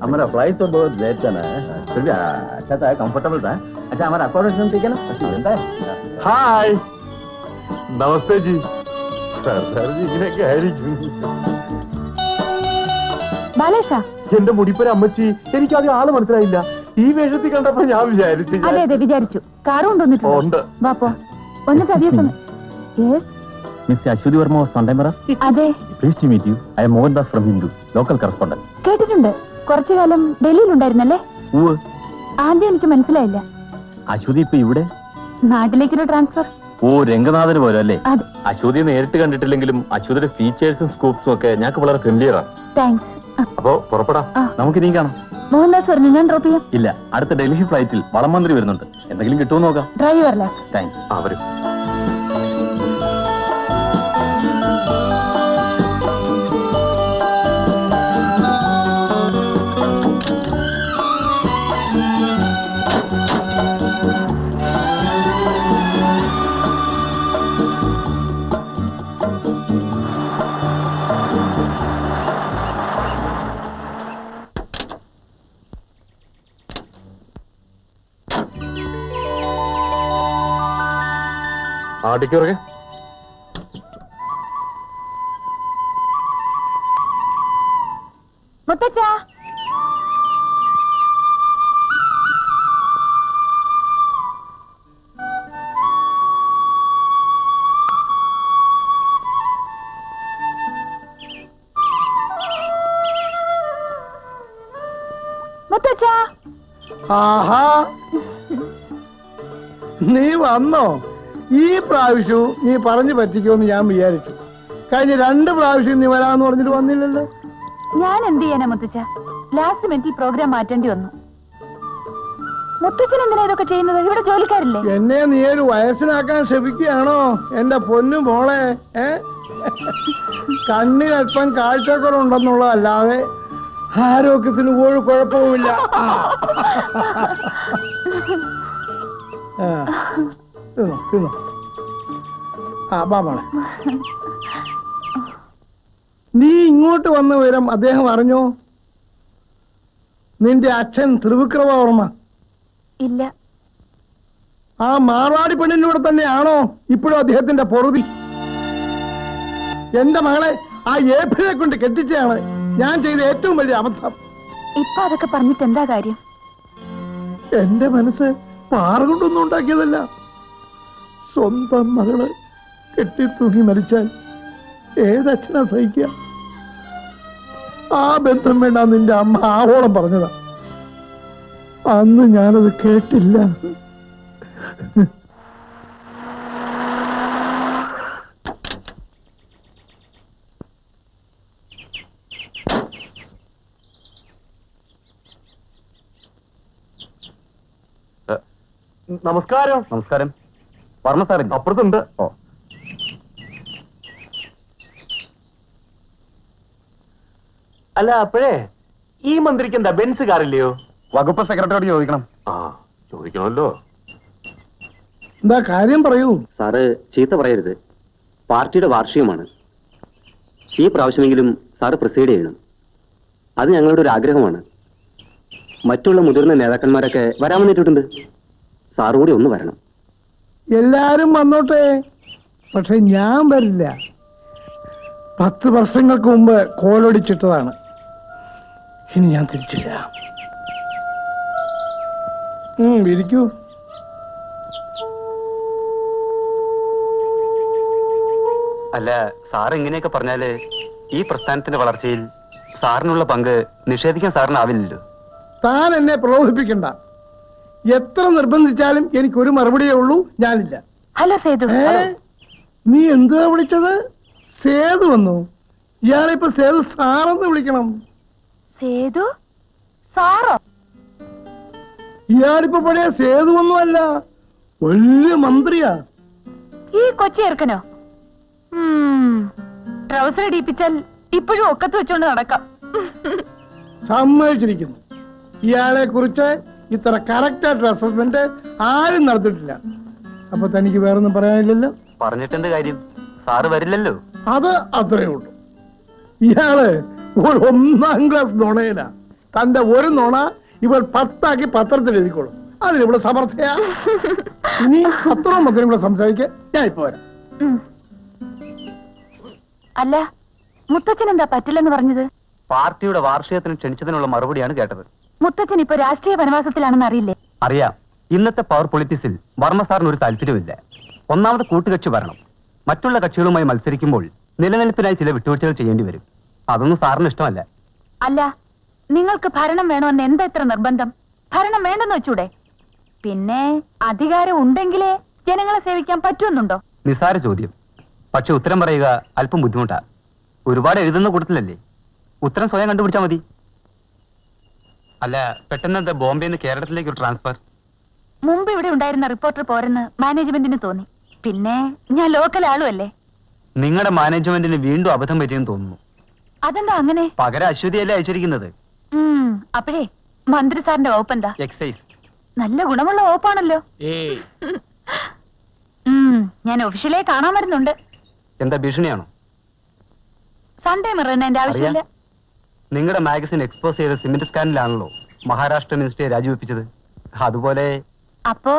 અમારા પ્રાઇસ તો બહુ જ છે ને અચ્છા તા કમ્ફર્ટેબલ તા અચ્છા અમારા અકોમોડેશન થઈ ગયા ને પછી જનતા હાય નમસ્તે જી സർദാർജിനെ കയറിക്കും ബാലേഷ എന്റെ മുടിപ്പര അമ്മച്ചി എനിക്ക് ആദ്യം ആൾ മനസ്സിലായില്ല ഈ വേഷത്തിൽ കണ്ടപ്പോ ഞാൻ വിചാരിച്ചു അതെ അതെ വിചാരിച്ചു കാറും ഉണ്ട് വാപ്പോ ഒന്ന് മിസ്റ്റർ അശ്വതി വർമ്മ വാസ് കോണ്ടംബറ അതെ. Please to meet you I'm Mohan Das from Hindu local correspondent കേട്ടിട്ടുണ്ട്. കുറച്ചു കാലം ഡൽഹിയിൽ ഉണ്ടായിരുന്നല്ലേ? ആദ്യം എനിക്ക് മനസ്സിലായില്ല. അശ്വതി ഇപ്പൊ ഇവിടെ? നാട്ടിലേക്കൊരു ട്രാൻസ്ഫർ ഓ രംഗനാഥന് പോലെ അല്ലേ? അതെ. അശ്വതി നേരിട്ട് കണ്ടിട്ടില്ലെങ്കിലും അശ്വതിയുടെ ഫീച്ചേഴ്സും സ്കൂപ്സും ഒക്കെ ഞങ്ങൾക്ക് വളരെ ഫ്രണ്ട്ലിയറാണ് താങ്ക്സ് അപ്പോ പുറപ്പെടാം. നമുക്ക് ഇനിയും കാണാം. മോഹൻദാസ് പറഞ്ഞു ഞാൻ ഡ്രോപ്പ് ചെയ്യാം. ഇല്ല അടുത്ത ഡൽഹി ഫ്ലൈറ്റിൽ വളം മന്ത്രി വരുന്നുണ്ട്. എന്തെങ്കിലും കിട്ടുമോ നോക്കാം. ഡ്രൈവറിലാ താങ്ക്സ് അവരും ആടിക്കുറകെ മുത്തച്ഛ. മുത്തച്ഛ. ആഹാ. നീ വന്നോ? ഈ പ്രാവശ്യവും നീ പറഞ്ഞു പറ്റിക്കുമെന്ന് ഞാൻ വിചാരിച്ചു. കഴിഞ്ഞ രണ്ട് പ്രാവശ്യം നീ വരാന്ന് പറഞ്ഞിട്ട് വന്നില്ലല്ലോ. ഞാൻ എന്ത് ചെയ്യാനാ മുത്തച്ഛ? ലാസ്റ്റ് മിനിറ്റിൽ പ്രോഗ്രാം മാറ്റേണ്ടി വന്നു. മുത്തച്ഛൻ എന്തിനാ ഇതൊക്കെ ചെയ്യുന്നത്? ഇവിടെ ജോലിക്കാരില്ലേ? എന്നെ നീ ഒരു വയസ്സിനാക്കാൻ ശ്രമിക്കുകയാണോ? എന്റെ പൊന്നു മോളെ ഏ? കണ്ണിന് അല്പം കാഴ്ചക്കുറവുണ്ടെന്നുള്ളതല്ലാതെ ആരോഗ്യത്തിന് ഒരു കുഴപ്പവുമില്ല. ആ. തിന്നോ തിന്നോ. ആ ബാ മോളെ. നീ ഇങ്ങോട്ട് വന്ന വിവരം അദ്ദേഹം അറിഞ്ഞോ? നിന്റെ അച്ഛൻ ത്രിവിക്രമവർമ്മ ഇല്ല. ആ മാറാടി പെണ്ണിനൂടെ തന്നെയാണോ ഇപ്പോഴും അദ്ദേഹത്തിന്റെ പൊറുതി? എന്റെ മകളെ ആ ഏപ്രിലെ കൊണ്ട് കെട്ടിച്ചയാണ് ഞാൻ ചെയ്ത ഏറ്റവും വലിയ അബദ്ധം. ഇപ്പൊ അതൊക്കെ പറഞ്ഞിട്ട് എന്താ കാര്യം? എന്റെ മനസ്സ് പാറ കൊണ്ടൊന്നും ഉണ്ടാക്കിയതല്ല. സ്വന്തം മകൾ കെട്ടിത്തൂങ്ങി മരിച്ചാൽ ഏതച്ഛനാ സഹിക്കുക? ആ ബന്ധം വേണ്ട നിന്റെ അമ്മ ആവോളം പറഞ്ഞതാ. അന്ന് ഞാനത് കേട്ടില്ല. നമസ്കാരം. നമസ്കാരം. വർമ്മ സാറേ അപ്പുറത്തുണ്ട്. ഓ. അല്ല അപ്പോഴേ ഈ മന്ത്രിക്ക് എന്താ ബെൻസ് കാറില്ലയോ? വകുപ്പ് സെക്രട്ടറിയോട് ചോദിക്കണം. ആ ചോദിക്കണമല്ലോ. എന്താ കാര്യം പറയൂ. സാറ് ചീത്ത പറയരുത്. പാർട്ടിയുടെ വാർഷികമാണ്. ഈ പ്രാവശ്യമെങ്കിലും സാറ് പ്രസീഡ് ചെയ്യണം. അത് ഞങ്ങളുടെ ഒരു ആഗ്രഹമാണ്. മറ്റുള്ള മുതിർന്ന നേതാക്കന്മാരൊക്കെ വരാൻ വന്നിട്ടുണ്ട് സാറ് കൂടി ഒന്ന് വരണം. എല്ലാരും വന്നോട്ടെ. പക്ഷെ ഞാൻ വരില്ല. പത്ത് വർഷങ്ങൾക്ക് മുമ്പ് കോലൊടിച്ചിട്ടതാണ്. ഇനി ഞാൻ തിരിച്ചില്ല. ഇരിക്കൂ. അല്ല സാർ ഇങ്ങനെയൊക്കെ പറഞ്ഞാൽ ഈ പ്രസ്ഥാനത്തിന്റെ വളർച്ചയിൽ സാറിനുള്ള പങ്ക് നിഷേധിക്കാൻ സാറിനാവില്ലല്ലോ. താൻ എന്നെ പ്രലോഭിപ്പിക്കണ്ട. എത്ര നിർബന്ധിച്ചാലും എനിക്ക് ഒരു മറുപടിയേ ഉള്ളൂ ഞാനില്ല. ഹലോ സേതു. ഏ? നീ എന്താ വിളിച്ചത്? സേതു വന്നു. ഇയാളിപ്പോ സേതു സാറെന്ന് വിളിക്കണം. സേതു? സാറോ? ഇയാളിപ്പോ പഴയ സേതു ഒന്നുമല്ല വലിയ മന്ത്രിയാ. ഈ കൊച്ചി ചെറുക്കനോ? ട്രൗസർ ഇടിപ്പിച്ചാൽ ഇപ്പോഴും ഒക്കത്ത് വെച്ചോണ്ട് നടക്കാം. സമ്മതിച്ചിരിക്കുന്നു. ഇയാളെ കുറിച്ച് ഇത്ര കറക്റ്റായിട്ടുള്ള ആയിട്ട് അസസ്മെന്റ് ആരും നടത്തിയിട്ടില്ല. അപ്പൊ തനിക്ക് വേറൊന്നും പറയാനില്ലല്ലോ? പറഞ്ഞിട്ടെന്ത് കാര്യം? സാറ് വരില്ലല്ലോ? അത് അത്രേ ഉള്ളൂ. ഇയാൾ ഒരു ഒന്നാം ക്ലാസ് നുണയിലാ. തന്റെ ഒരു നുണ ഇവൾ പത്താക്കി പത്രത്തിൽ എഴുതിക്കോളും. അതിലിവിടെ സമർത്ഥയാ. ഇനി പത്രം മൊത്തം ഇവിടെ സംസാരിക്കാൻ ഞാൻ ഇപ്പൊ വരാം. അല്ല മുത്തച്ഛൻ എന്താ പറ്റില്ലെന്ന് പറഞ്ഞത്? പാർട്ടിയുടെ വാർഷികത്തിന് ക്ഷണിച്ചതിനുള്ള മറുപടിയാണ് കേട്ടത്. മുത്തച്ഛൻ ഇപ്പൊ രാഷ്ട്രീയ വനവാസത്തിലാണെന്ന് അറിയില്ലേ? അറിയാം. ഇന്നത്തെ പവർ പൊളിറ്റിക്സിൽ വർമ്മ സാറിന് ഒരു താല്പര്യമില്ല ഒന്നാമത് കൂട്ടുകക്ഷി വരണം മറ്റുള്ള കക്ഷികളുമായി മത്സരിക്കുമ്പോൾ നിലനിൽപ്പിനായി ചില വിട്ടുവീഴ്ചകൾ ചെയ്യേണ്ടി വരും. അതൊന്നും സാറിന് ഇഷ്ടമല്ല. അല്ല നിങ്ങൾക്ക് ഭരണം വേണമെന്ന് എന്താ ഇത്ര നിർബന്ധം? ഭരണം വേണ്ടെന്ന് വെച്ചൂടെ? പിന്നെ അധികാരം ഉണ്ടെങ്കിലേ ജനങ്ങളെ സേവിക്കാൻ പറ്റുമെന്നുണ്ടോ? നിസാര ചോദ്യം. പക്ഷെ ഉത്തരം പറയുക അല്പം ബുദ്ധിമുട്ടാ. ഒരുപാട് എഴുതുന്ന കൂട്ടത്തിലല്ലേ? ഉത്തരം സ്വയം കണ്ടുപിടിച്ചാൽ മതി. അല്ല പെട്ടെന്ന് എന്താ ബോംബെ കേരളത്തിലേക്ക് ഒരു ട്രാൻസ്ഫർ? മുമ്പ് ഇവിടെ ഉണ്ടായിരുന്ന റിപ്പോർട്ടർ പോരെന്ന് മാനേജ്മെന്റിന് തോന്നി. പിന്നെ ഞാൻ ലോക്കൽ ആളുമല്ലേ? നിങ്ങളുടെ മാനേജ്മെന്റിന് വീണ്ടും അബദ്ധം പറ്റിയെന്ന് തോന്നുന്നു. അതെന്താ അങ്ങനെ? പകരം അശ്വതിയല്ലേ അയച്ചിരിക്കുന്നത്? ഉം, അപ്പഴേ മന്ത്രി സാറിന്റെ വകുപ്പെന്താ എക്സൈസ് നല്ല ഗുണമുള്ള വകുപ്പാണല്ലോ. ഉം, ഞാൻ ഒഫീഷ്യലെ കാണാൻ വരുന്നുണ്ട്. എന്താ ഭീഷണിയാണോ? സൺഡേ മറന്നെ എന്റെ ആവശ്യമില്ല. നിങ്ങളുടെ മാഗസിൻ എക്സ്പോസ് ചെയ്ത സിമെന്റ് സ്കാനിലാണല്ലോ മഹാരാഷ്ട്ര മിനിസ്റ്ററെ രാജിവെപ്പിച്ചത്. അതുപോലെ അപ്പോ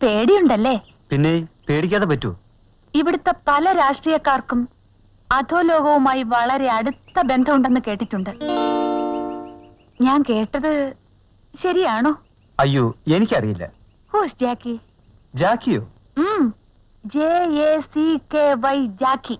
പേടിയുണ്ടല്ലേ? പിന്നെ പേടിക്കാതെ പറ്റൂ ഇവിടുത്തെ പല രാഷ്ട്രീയക്കാർക്കും അധോലോകവുമായി വളരെ അടുത്ത ബന്ധമുണ്ടെന്ന് കേട്ടിട്ടുണ്ട്. ഞാൻ കേട്ടത് ശരിയാണോ? അയ്യോ എനിക്കറിയില്ല. Who's Jacky ജാക്കിയോ? J A C K Y Jacky.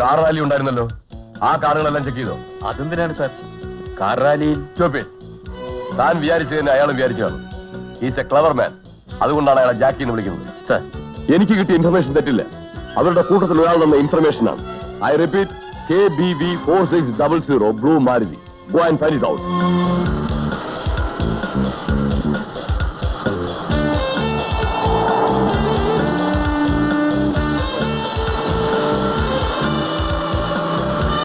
Car rally ഉണ്ടായിരുന്നല്ലോ. ആ കാറുകളെല്ലാം ചെക്ക് ചെയ്തോ? അതെന്തിനാണ് സാർ കാർ റാലിയിൽ താൻ വിചാരിച്ചു തന്നെ അയാളും വിചാരിച്ചതാണ്. ഈസ് എ ക്ലവർ മാൻ അതുകൊണ്ടാണ് അയാളെ ജാക്കി എന്ന് വിളിക്കുന്നത്. സാർ എനിക്ക് കിട്ടിയ ഇൻഫർമേഷൻ തെറ്റില്ല. അവരുടെ കൂട്ടത്തിൽ ഒരാൾ തന്ന ഇൻഫർമേഷൻ ആണ്. I repeat K B V four six double zero blue Maruti go and find out